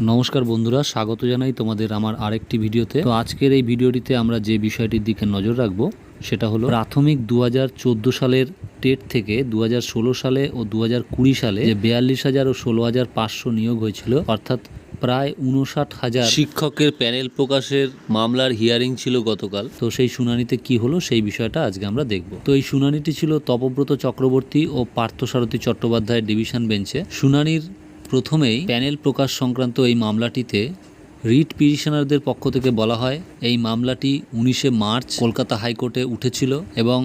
নমস্কার বন্ধুরা, স্বাগত জানাই তোমাদের আমার আরেকটি ভিডিওতে। তো আজকের এই ভিডিওটিতে আমরা যে বিষয়টির দিকে নজর রাখব, সেটা হলো প্রাথমিক দু হাজার চোদ্দ সালের টেট থেকে দু হাজার ষোলো সালে ও দু হাজার কুড়ি সালে যে বিয়াল্লিশ হাজার ও ষোলো হাজার পাঁচশো নিয়োগ হয়েছিল, অর্থাৎ প্রায় উনষাট হাজার শিক্ষকের প্যানেল প্রকাশের মামলার হিয়ারিং ছিল গতকাল। তো সেই শুনানিতে কি হলো, সেই বিষয়টা আজকে আমরা দেখব। তো এই শুনানিটি ছিল তপব্রত চক্রবর্তী ও পার্থসারথী চট্টোপাধ্যায়ের ডিভিশন বেঞ্চে। শুনানির প্রথমেই প্যানেল প্রকাশ সংক্রান্ত এই মামলাটিতে রিট পিটিশনারদের পক্ষ থেকে বলা হয়, এই মামলাটি উনিশে মার্চ কলকাতা হাইকোর্টে উঠেছিল এবং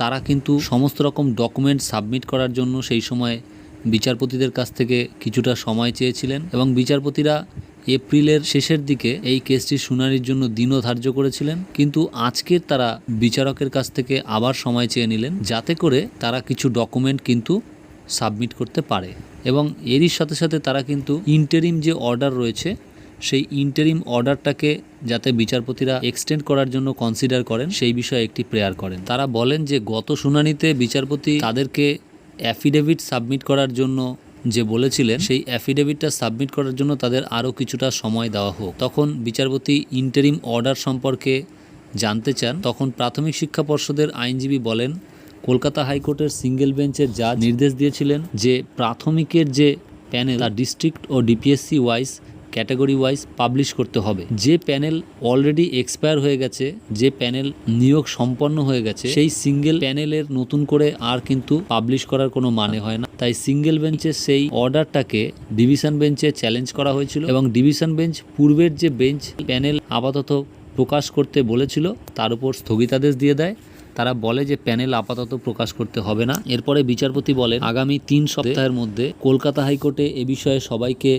তারা কিন্তু সমস্ত রকম ডকুমেন্ট সাবমিট করার জন্য সেই সময় বিচারপতিদের কাছ থেকে কিছুটা সময় চেয়েছিলেন এবং বিচারপতিরা এপ্রিলের শেষের দিকে এই কেসটির শুনানির জন্য দিনও ধার্য করেছিলেন। কিন্তু আজকের তারা বিচারকের কাছ থেকে আবার সময় চেয়ে নিলেন, যাতে করে তারা কিছু ডকুমেন্ট কিন্তু সাবমিট করতে পারে। এবং এরই সাথে সাথে তারা কিন্তু ইন্টারিম যে অর্ডার রয়েছে, সেই ইন্টারিম অর্ডারটাকে যাতে বিচারপতিরা এক্সটেন্ড করার জন্য কনসিডার করেন, সেই বিষয়ে একটি প্রেয়ার করেন। তারা বলেন যে, গত শুনানিতে বিচারপতি তাদেরকে অ্যাফিডেভিট সাবমিট করার জন্য যে বলেছিলেন, সেই অ্যাফিডেভিটটা সাবমিট করার জন্য তাদের আরও কিছুটা সময় দেওয়া হোক। তখন বিচারপতি ইন্টারিম অর্ডার সম্পর্কে জানতে চান। তখন প্রাথমিক শিক্ষা পর্ষদের আইনজীবী বলেন কলকাতা হাইকোর্টের সিঙ্গেল বেঞ্চের জাজ নির্দেশ দিয়েছিলেন যে প্রাথমিকের যে প্যানেল তা ডিস্ট্রিক্ট ও DPSC wise, category wise publish করতে হবে। যে প্যানেল অলরেডি এক্সপায়ার হয়ে গেছে, যে প্যানেল নিয়োগ সম্পন্ন হয়ে গেছে, সেই সিঙ্গেল প্যানেলের নতুন করে আর কিন্তু পাবলিশ করার কোনো মানে হয় না। তাই সিঙ্গেল বেঞ্চের সেই অর্ডারটাকে ডিভিশন বেঞ্চে চ্যালেঞ্জ করা হয়েছিল এবং ডিভিশন বেঞ্চ পূর্বের যে বেঞ্চ, প্যানেল আপাতত প্রকাশ করতে বলেছিল, তার উপর স্থগিতাদেশ দিয়ে দেয়। তারা বলে যে প্যানেল আপাতত প্রকাশ করতে হবে না। এরপরে বিচারপতি বলেন, আগামী তিন সপ্তাহের মধ্যে কলকাতা হাইকোর্টে এ বিষয়ে সবাইকে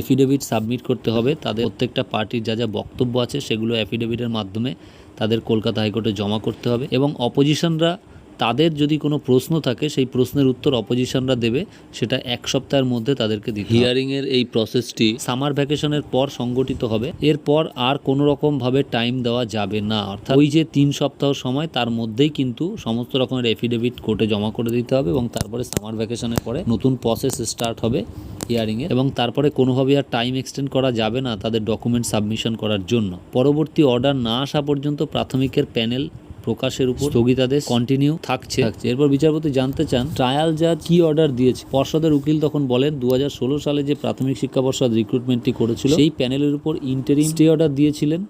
এফিডেভিট সাবমিট করতে হবে। তাদের প্রত্যেকটা পার্টির যা যা বক্তব্য আছে সেগুলো অ্যাফিডেভিটের মাধ্যমে তাদের কলকাতা হাইকোর্টে জমা করতে হবে এবং অপোজিশনরা তাদের যদি কোনো প্রশ্ন থাকে সেই প্রশ্নের উত্তর অপোজিশনরা দেবে সেটা এক সপ্তাহের মধ্যে তাদেরকে দিতে হিয়ারিং এর এই প্রসেসটি সামার ভ্যাকেশনের পর সংগঠিত হবে। এরপর আর কোনো রকম ভাবে টাইম দেওয়া যাবে না। অর্থাৎ ওই যে তিন সপ্তাহ সময় তার মধ্যেই কিন্তু সমস্ত রকমের এফিডেভিট কোর্টে জমা করে দিতে হবে এবং তারপরে সামার ভ্যাকেশনের পরে নতুন প্রসেস স্টার্ট হবে হিয়ারিং এর এবং তারপরে কোনোভাবে আর টাইম এক্সটেন্ড করা যাবে না তাদের ডকুমেন্ট সাবমিশন করার জন্য। পরবর্তী অর্ডার না আসা পর্যন্ত প্রাথমিকের প্যানেল প্রকাশের উপর স্থগিতাদেশ কন্টিনিউ থাকছে। এরপর বিচারপতি জানতে চান ট্রায়াল জাজ কি অর্ডার দিয়েছে? পর্ষদের উকিল তখন বলেন দু হাজার ষোলো সালে যে প্রাথমিক শিক্ষা পর্ষদ রিক্রুটমেন্টটি করেছিল সেই প্যানেলের উপর ইন্টারিম স্টে অর্ডার দিয়েছিলেন।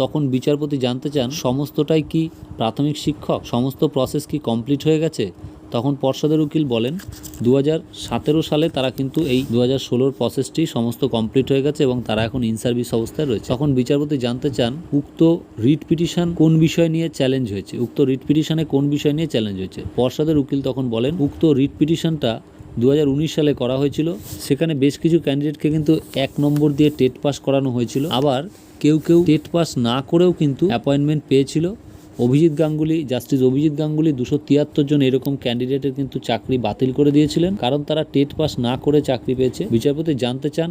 তখন বিচারপতি জানতে চান সমস্তটাই কি প্রাথমিক শিক্ষক? সমস্ত প্রসেস কি কমপ্লিট হয়ে গেছে? তখন পর্ষদের উকিল বলেন দু হাজার সতেরো সালে তারা কিন্তু এই দু হাজার ষোলোর প্রসেসটি সমস্ত কমপ্লিট হয়ে গেছে এবং তারা এখন ইন সার্ভিস অবস্থায় রয়েছে। তখন বিচারপতি জানতে চান, উক্ত রিট পিটিশন কোন বিষয় নিয়ে চ্যালেঞ্জ হয়েছে? উক্ত রিট পিটিশনে কোন বিষয় নিয়ে চ্যালেঞ্জ হয়েছে? পর্ষদের উকিল তখন বলেন, উক্ত রিট পিটিশনটা দু হাজার উনিশ সালে করা হয়েছিল। সেখানে বেশ কিছু ক্যান্ডিডেটকে কিন্তু এক নম্বর দিয়ে টেট পাস করানো হয়েছিল। আবার কেউ কেউ টেট পাস না করেও কিন্তু অ্যাপয়েন্টমেন্ট পেয়েছিল। অভিজিৎ গাঙ্গুলি, জাস্টিস অভিজিৎ গাঙ্গুলি দুশো তিয়াত্তর জন এরকম ক্যান্ডিডেটের কিন্তু চাকরি বাতিল করে দিয়েছিলেন। কারণ তারা টেট পাস না করে চাকরি পেয়েছে। বিচারপতি জানতে চান,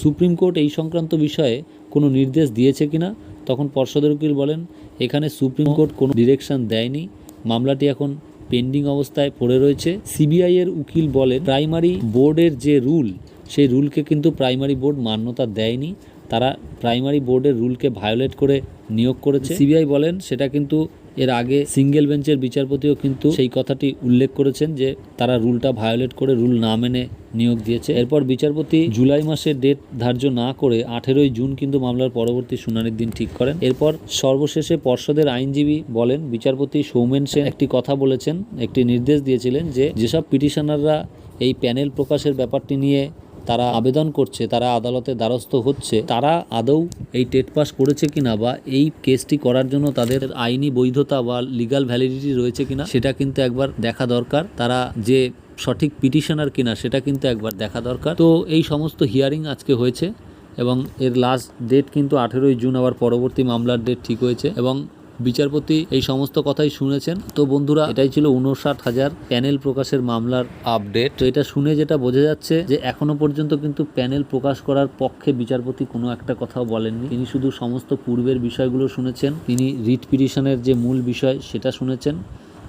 সুপ্রিম কোর্ট এই সংক্রান্ত বিষয়ে কোনো নির্দেশ দিয়েছে কিনা? তখন পর্ষদের উকিল বলেন, এখানে সুপ্রিম কোর্ট কোনো ডিরেকশন দেয়নি। মামলাটি এখন পেন্ডিং অবস্থায় পড়ে রয়েছে। সিবিআই এর উকিল বলেন, প্রাইমারি বোর্ডের যে রুল, সেই রুলকে কিন্তু প্রাইমারি বোর্ড মান্যতা দেয়নি। তারা প্রাইমারি বোর্ডের রুলকে ভায়োলেট করে নিয়োগ করেছে। সিবিআই বলেন সেটা কিন্তু এর আগে সিঙ্গেল বেঞ্চের বিচারপতিও কিন্তু সেই কথাটি উল্লেখ করেছেন যে তারা রুলটা ভায়োলেট করে রুল না মেনে নিয়োগ দিয়েছে। এরপর বিচারপতি জুলাই মাসে ডেট ধার্য না করে আঠেরোই জুন কিন্তু মামলার পরবর্তী শুনানির দিন ঠিক করেন। এরপর সর্বশেষে পর্ষদের আইনজীবী বলেন, বিচারপতি সৌমেন সেন একটি কথা বলেছেন, একটি নির্দেশ দিয়েছিলেন যে যেসব পিটিশনাররা এই প্যানেল প্রকাশের ব্যাপারটি নিয়ে তারা আবেদন করছে, তারা আদালতে দ্বারস্থ হচ্ছে, তারা আদৌ এই টেট পাস করেছে কিনা বা এই কেসটি করার জন্য তাদের আইনি বৈধতা বা লিগাল ভ্যালিডিটি রয়েছে কিনা, সেটা কিন্তু একবার দেখা দরকার। তারা যে সঠিক পিটিশনার কিনা, সেটা কিন্তু একবার দেখা দরকার। তো এই সমস্ত হিয়ারিং আজকে হয়েছে এবং এর লাস্ট ডেট কিন্তু আঠেরোই জুন আবার পরবর্তী মামলার ডেট ঠিক হয়েছে এবং বিচারপতি এই সমস্ত কথাই শুনেছেন। তো বন্ধুরা, এটাই ছিল উনষাট হাজার প্যানেল প্রকাশের মামলার আপডেট। তো এটা শুনে যেটা বোঝা যাচ্ছে যে এখনও পর্যন্ত কিন্তু প্যানেল প্রকাশ করার পক্ষে বিচারপতি কোনো একটা কথাও বলেননি। তিনি শুধু সমস্ত পূর্বের বিষয়গুলো শুনেছেন। তিনি রিট পিটিশনের যে মূল বিষয় সেটা শুনেছেন।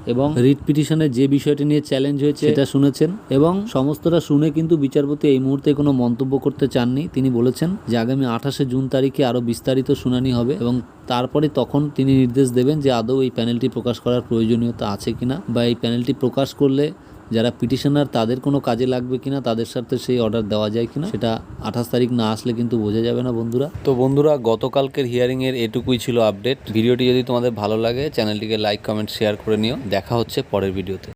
এবং রিট পিটিশনে যে বিষয়টি নিয়ে চ্যালেঞ্জ হয়েছে সেটা শুনেছেন। এবং সমস্তটা শুনে কিন্তু বিচারপতি এই মুহূর্তে কোনো মন্তব্য করতে চাননি। তিনি বলেছেন যে আগামী আঠাশে জুন তারিখে আরও বিস্তারিত শুনানি হবে এবং তারপরে তখন তিনি নির্দেশ দেবেন যে আদৌ এই প্যানেলটি প্রকাশ করার প্রয়োজনীয়তা আছে কিনা বা এই প্যানেলটি প্রকাশ করলে যারা পিটিশনার, তাদের কোনো কাজে লাগবে কিনা, তাদের সাথে সেই অর্ডার দেওয়া যায় কিনা, সেটা আঠাশ তারিখ না আসলে কিন্তু বোঝা যাবে না বন্ধুরা। তো বন্ধুরা, গতকালকের হিয়ারিংয়ের এটুকুই ছিল আপডেট ভিডিওটি যদি তোমাদের ভালো লাগে চ্যানেলটিকে লাইক কমেন্ট শেয়ার করে নিও। দেখা হচ্ছে পরের ভিডিওতে